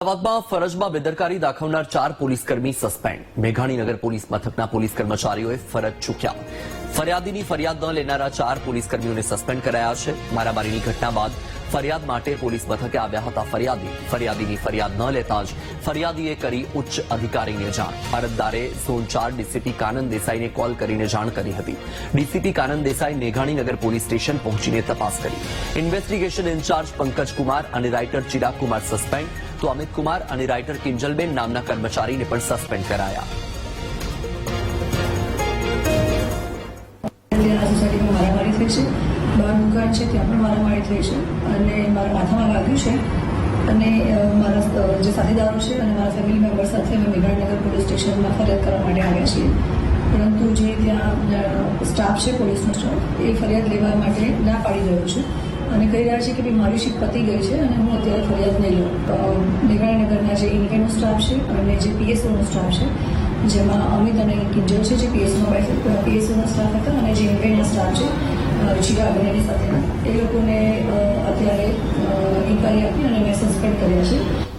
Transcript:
અમદાવાદમાં ફરજમાં બેદરકારી દાખવનાર ચાર પોલીસકર્મી સસ્પેન્ડ. મેઘાણીનગર પોલીસ મથકના પોલીસ કર્મચારીઓએ ફરજ ચૂક્યા. ફરિયાદીની ફરિયાદ ન લેનારા ચાર પોલીસકર્મીઓને સસ્પેન્ડ કરાયા છે. મારામારીની ઘટના બાદ ફરિયાદ માટે પોલીસ મથકે આવ્યા હતા ફરિયાદી. ફરિયાદીની ફરિયાદ ન લેતા જ ફરિયાદીએ કરી ઉચ્ચ અધિકારીને જાણ. અરજદારે ઝોન ચાર ડીસીપી કાનંદ દેસાઈને કોલ કરીને જાણ કરી હતી. ડીસીપી કાનંદ દેસાઈ મેઘાણીનગર પોલીસ સ્ટેશન પહોંચીને તપાસ કરી. ઇન્વેસ્ટિગેશન ઇન્ચાર્જ પંકજ કુમાર અને રાઇટર ચિરાગકુમાર સસ્પેન્ડ. તો અમિત કુમાર અને રાઇટર કિંજલબેન નામના કર્મચારીને પણ સસ્પેન્ડ કરાયા. મારામારી થઈ છે બહાર દુકાન છે ત્યાં પણ મારામારી થઈ છે અને મારા માથામાં લાગ્યું છે અને મારા જે સાથીદારો છે અને મારા ફેમિલી મેમ્બર સાથે અમે મેઘાણનગર પોલીસ સ્ટેશનમાં ફરિયાદ કરવા માટે આવ્યા છીએ પરંતુ જે ત્યાં સ્ટાફ છે પોલીસનો સ્ટાફ, એ ફરિયાદ લેવા માટે ના પાડી રહ્યો છે. અને કહી રહ્યા છે કે ભાઈ મારી શીટ પતી ગઈ છે અને હું અત્યારે ફરિયાદ નહીં લઉં. અ, જે ઇન્કેનો સ્ટાફ છે અને જે પીએસઓનો સ્ટાફ છે જેમાં અમિત અને કિંજલ છે જે પીએસઓનો પીએસઓના સ્ટાફ હતા અને જે ઇન્કેના સ્ટાફ છે ચિરા અભિનયની સાથેના એ લોકોને અત્યારે ઇન્કવાયરી આપી અને મેં સસ્પેન્ડ કર્યા છે.